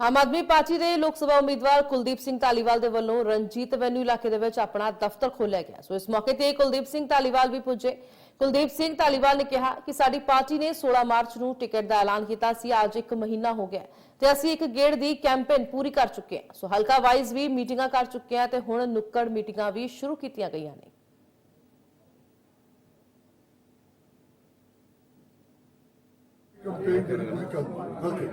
ਆਮ Aadmi party ਦੇ ਲੋਕ ਸਭਾ ਉਮੀਦਵਾਰ ਕੁਲਦੀਪ ਸਿੰਘ ਧਾਲੀਵਾਲ ਦੇ ਵੱਲੋਂ ਰਣਜੀਤ ਵੈਨਿਊ ਇਲਾਕੇ ਦੇ ਵਿੱਚ ਆਪਣਾ ਦਫ਼ਤਰ ਖੋਲ੍ਹਿਆ ਗਿਆ ਸੋ ਇਸ ਮੌਕੇ ਤੇ ਕੁਲਦੀਪ ਸਿੰਘ ਧਾਲੀਵਾਲ ਵੀ ਪੁੱਜੇ। ਕੁਲਦੀਪ ਸਿੰਘ ਧਾਲੀਵਾਲ ਨੇ ਕਿਹਾ ਕਿ ਸਾਡੀ ਪਾਰਟੀ ਨੇ 16 ਮਾਰਚ ਨੂੰ ਟਿਕਟ ਦਾ ਐਲਾਨ ਕੀਤਾ ਸੀ। ਅੱਜ ਇੱਕ ਮਹੀਨਾ ਹੋ ਗਿਆ ਤੇ ਅਸੀਂ ਇੱਕ ਗੇੜ ਦੀ ਕੈਂਪੇਨ ਪੂਰੀ ਕਰ ਚੁੱਕੇ ਹਾਂ। ਸੋ ਹਲਕਾ ਵਾਈਜ਼ ਵੀ ਮੀਟਿੰਗਾਂ ਕਰ ਚੁੱਕੇ ਹਾਂ ਤੇ ਹੁਣ ਨੁੱਕੜ ਮੀਟਿੰਗਾਂ ਵੀ ਸ਼ੁਰੂ ਕੀਤੀਆਂ ਗਈਆਂ ਨੇ। ਕੰਪੇਨ ਜਿਹੜੀ ਪੂਰੀ ਕਰ ਹਲਕੇ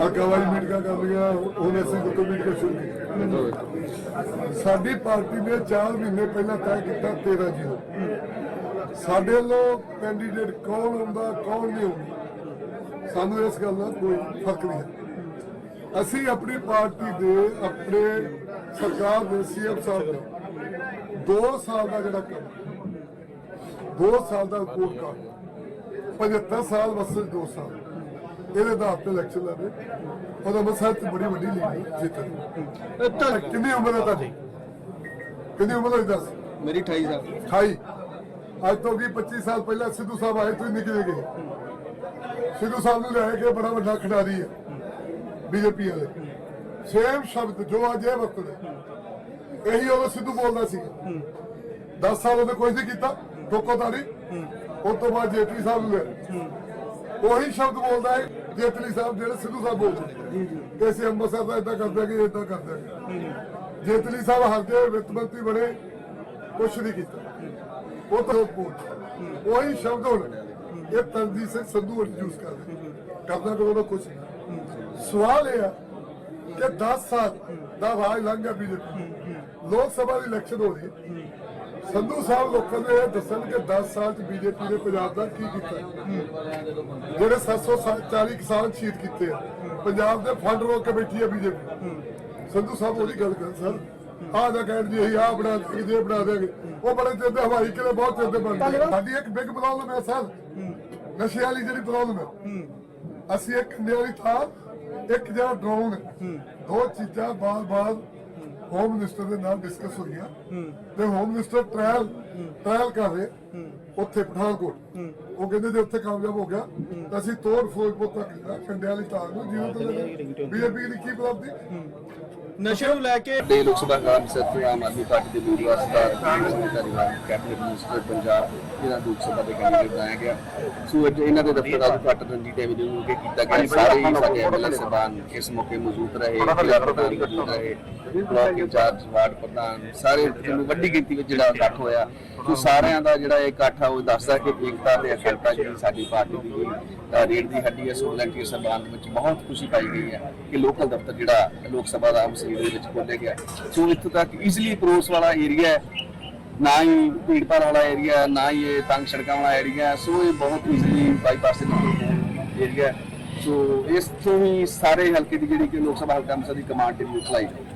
ਹਲਕਾ ਮੀਟਿੰਗਾਂ ਕਰ ਲਈਆਂ ਹੁਣ ਅਸੀਂ ਦੁੱਧ ਮੀਟਿੰਗ ਸ਼ੁਰੂ ਕੀਤੀ ਸਾਡੀ ਪਾਰਟੀ ਨੇ 4 ਮਹੀਨੇ ਪਹਿਲਾਂ ਤੈਅ ਕੀਤਾ 13 ਜੀਰੋ ਸਾਡੇ ਵੱਲੋਂ ਕੈਂਡੀਡੇਟ ਕੌਣ ਹੁੰਦਾ, ਕੌਣ ਨਹੀਂ ਹੁੰਦਾ, ਸਾਨੂੰ ਇਸ ਗੱਲ ਨਾਲ ਕੋਈ ਫ਼ਰਕ ਨਹੀਂ ਹੈ। ਅਸੀਂ ਆਪਣੀ ਪਾਰਟੀ ਦੇ, ਆਪਣੇ ਸਰਕਾਰ ਦੇ ਸੀਐਮ ਸਾਹਿਬ ਦਾ 2 ਸਾਲ ਦਾ ਜਿਹੜਾ ਕੰਮ 2 ਸਾਲ ਦਾ ਰਿਪੋਰਟ ਕਾਰਡ। 75 ਸਾਲ ਵਸਲ 2 ਸਾਲ। ਇਹਦੇ ਆਧਾਰ ਤੇ ਇਲੈਕਸ਼ਨ ਲੜੇ ਉਹਦਾ ਮਸਲ ਤੇ ਬੜੀ ਵੱਡੀ ਲੀਡ ਜਿੱਤ ਕਿੰਨੀ ਉਮਰ ਹੈ ਤੁਹਾਡੀ? ਕਿੰਨੀ ਉਮਰ ਹੈ ਦੱਸ? ਮੇਰੀ 28 ਸਾਲ। 28 ਅੱਜ ਤੋਂ 20 25 ਸਾਲ ਪਹਿਲਾਂ ਸਿੱਧੂ ਸਾਹਿਬ ਆਏ ਤੁਸੀਂ ਨਿਕਲੇ ਗਏ। ਸਿੱਧੂ ਸਾਹਿਬ ਨੂੰ ਲੈ ਕੇ ਬੜਾ ਵੱਡਾ ਖਿਡਾਰੀ ਹੈ ਬੀਜੇਪੀ ਵਾਲੇ। ਸੇਮ ਸ਼ਬਦ ਜੋ ਅੱਜ ਇਹ ਵਰਤਦੇ। ਇਹੀ ਉਹ ਸਿੱਧੂ ਬੋਲਦਾ ਸੀ। 10 ਸਾਲ ਉਹਨੇ ਕੁਝ ਨਹੀਂ ਕੀਤਾ ਟੋਕੋਦਾਰੀ ਉਸ ਤੋਂ ਬਾਅਦ ਜੇਟਲੀ ਸਾਹਿਬ ਨੂੰ ਲੈ ਉਹੀ ਸ਼ਬਦ ਬੋਲਦਾ ਹੈ ਜੇਟਲੀ ਸਾਹਿਬ ਜਿਹੜੇ ਸਿੱਧੂ ਸਾਹਿਬ ਬੋਲਦੇ ਕਿ ਅਸੀਂ ਅੰਮ੍ਰਿਤਸਰ ਦਾ ਇਦਾਂ ਕਰਦੇ ਕਿ ਇਦਾਂ ਕਰਦੇ ਜੇਟਲੀ ਸਾਹਿਬ ਹਰਦੇ ਵਿੱਤ ਮੰਤਰੀ ਬਣੇ ਕੁਛ ਨਹੀਂ ਕੀਤਾ। ਉਹ ਤਾਂ ਉਹੀ ਸ਼ਬਦ ਹੁਣ ਇਹ ਤਨਜੀਤ ਸਿੰਘ ਸੰਧੂ ਵਰਡ ਯੂਜ਼ ਕਰਦੇ ਕਰਦਾ ਕੋਲ ਉਹਦਾ ਕੁਛ ਸਵਾਲ ਇਹ ਆ ਕਿ 10 ਸਾਲ ਦਾ ਰਾਜ ਲੰਘ ਗਿਆ ਬੀਜੇਪੀ ਲੋਕ ਸਭਾ ਦੀ ਇਲੈਕਸ਼ਨ ਹੋ ਰਹੀ ਹੈ। ਸੰਧੂ ਸਾਹਿਬ ਲੋਕਾਂ ਨੂੰ ਇਹ ਦੱਸਣ ਕਿ 10 ਸਾਲ ਚ ਬੀਜੇਪੀ ਨੇ ਪੰਜਾਬ ਦਾ ਕੀ ਕੀਤਾ? ਜਿਹੜੇ 740 ਕਿਸਾਨ ਸ਼ਹੀਦ ਕੀਤੇ ਆ ਪੰਜਾਬ ਦੇ ਫੰਡ ਰੋਕ ਕੇ ਬੈਠੀ ਆ ਬੀਜੇਪੀ। ਸੰਧੂ ਸਾਹਿਬ ਉਹਦੀ ਗੱਲ ਕਰ ਸਰ ਆਹ ਨਾ ਕਹਿਣ ਜੀ ਅਸੀਂ ਆਹ ਬਣਾ ਦੇਗੇ ਜੇ ਬਣਾ ਦੇਗੇ ਉਹ ਬੜੇ ਚਿਰ ਦੇ ਹਵਾਈ ਕਿਲੇ ਬਹੁਤ ਚਿਰ ਦੇ ਬਣਦੇ ਸਾਡੀ ਇੱਕ ਬਿਗ ਪ੍ਰੋਬਲਮ ਹੈ ਸਰ। ਨਸ਼ੇ ਵਾਲੀ ਜਿਹੜੀ ਪ੍ਰੋਬਲਮ ਹੈ ਅਸੀਂ ਇੱਕ ਵਾਲੀ ਥਾਂ ਇੱਕ ਜਿਹੜਾ ਡਰੋਨ ਦੋ ਚੀਜ਼ਾਂ ਬਾਰ-ਬਾਰ ਹੋਮ ਮਿਨਿਸਟਰ ਦੇ ਨਾਲ ਡਿਸਕਸ ਹੋਈਆਂ ਤੇ ਹੋਮ ਮਿਨਿਸਟਰ ਟ੍ਰਾਇਲ ਟ੍ਰਾਇਲ ਕਰ ਰਹੇ। ਉੱਥੇ ਪਠਾਨਕੋਟ। ਉਹ ਕਹਿੰਦੇ ਜੇ ਉੱਥੇ ਕਾਮਯਾਬ ਹੋ ਗਿਆ ਤਾਂ ਅਸੀਂ ਤੋੜ ਫਿਰੋਜ਼ਪੁਰ ਤੱਕ ਵਾਲੀ ਥਾਂ ਨੂੰ ਜਿਹਨੂੰ ਤੋਂ ਬੀਜੇਪੀ ਦੀ ਕੀ ਪ੍ਰਾਪਤੀ ਨਸ਼ੇ ਨੂੰ ਲੈ ਕੇ ਦੇ ਲੋਕ ਸਭਾ ਕਾਰਨ ਸੱਤ ਆਮ ਆਦਮੀ ਪਾਰਟੀ ਦੇ ਸਰਦਾਰ ਸਿੰਘ ਧਾਰੀਵਾਲ ਕੈਬਨਿਟ ਮਿਨਿਸਟਰ ਪੰਜਾਬ ਜਿਹੜਾ ਲੋਕ ਸਭਾ ਦੇ ਕੈਂਡੀਡੇਟ ਬਣਾਇਆ ਗਿਆ। ਸੋ ਅੱਜ ਇਹਨਾਂ ਦੇ ਦਫ਼ਤਰ ਦਾ ਉਦਘਾਟਨ ਰਣਜੀਤ ਐਵਨਿਊ ਨੂੰ ਕੇ ਕੀਤਾ ਗਿਆ। ਸਾਰੇ ਹੀ ਸਾਡੇ ਐਮਐਲਏ ਸਹਿਬਾਨ ਇਸ ਮੌਕੇ ਮੌਜੂਦ ਰਹੇ ਜ਼ਿਲ੍ਹਾ ਪ੍ਰਧਾਨ ਮੌਜੂਦ ਰਹੇ ਬਲਾਕ ਇੰਚਾਰਜ ਵਾਰਡ ਪ੍ਰਧਾਨ ਸਾਰੇ ਨੂੰ ਵੱਡੀ ਗਿਣਤੀ ਵਿੱਚ ਜਿਹੜਾ ਇਕੱਠ ਹੋਇਆ। ਸੋ ਸਾਰਿਆਂ ਦਾ ਜਿਹੜਾ ਇਹ ਇਕੱਠ ਆ ਉਹ ਦੱਸਦਾ ਕਿ ਏਕਤਾ ਤੇ ਅਖੰਡਤਾ ਜਿਹੜੀ ਸਾਡੀ ਪਾਰਟੀ ਦੀ ਅ, ਰੀੜ ਦੀ ਹੱਡੀ ਹੈ ਸੋ ਵਲੰਟੀਅਰ ਵਿੱਚ ਬਹੁਤ ਖੁਸ਼ੀ ਪਾਈ ਗਈ ਹੈ ਕਿ ਲੋਕਲ ਦਫ਼ਤਰ ਜਿਹੜਾ ਲੋਕ ਸਭਾ ਦਾ ਮਸੀਹ ਦੇ ਵਿੱਚ ਖੋਲ੍ਹਿਆ ਗਿਆ। ਸੋ ਇੱਥੋਂ ਤੱਕ ਈਜ਼ੀਲੀ ਅਪਰੋਚ ਵਾਲਾ ਏਰੀਆ ਹੈ, ਨਾ ਹੀ ਭੀੜ ਭਾੜ ਵਾਲਾ ਏਰੀਆ ਨਾ ਹੀ ਇਹ ਤੰਗ ਸੜਕਾਂ ਵਾਲਾ ਏਰੀਆ ਸੋ ਇਹ ਬਹੁਤ ਈਜ਼ੀਲੀ ਬਾਈਪਾਸ ਦੇ ਨਾਲ ਏਰੀਆ ਸੋ ਇਸ ਤੋਂ ਹੀ ਸਾਰੇ ਹਲਕੇ ਦੀ ਜਿਹੜੀ ਕਿ ਲੋਕ ਸਭਾ ਹਲਕਾ ਅੰਮ੍ਰਿਤਸਰ ਦੀ ਕਮਾਂਡ ਜਿਹੜੀ ਉਹ ਚਲਾਈ। ਜਾਏ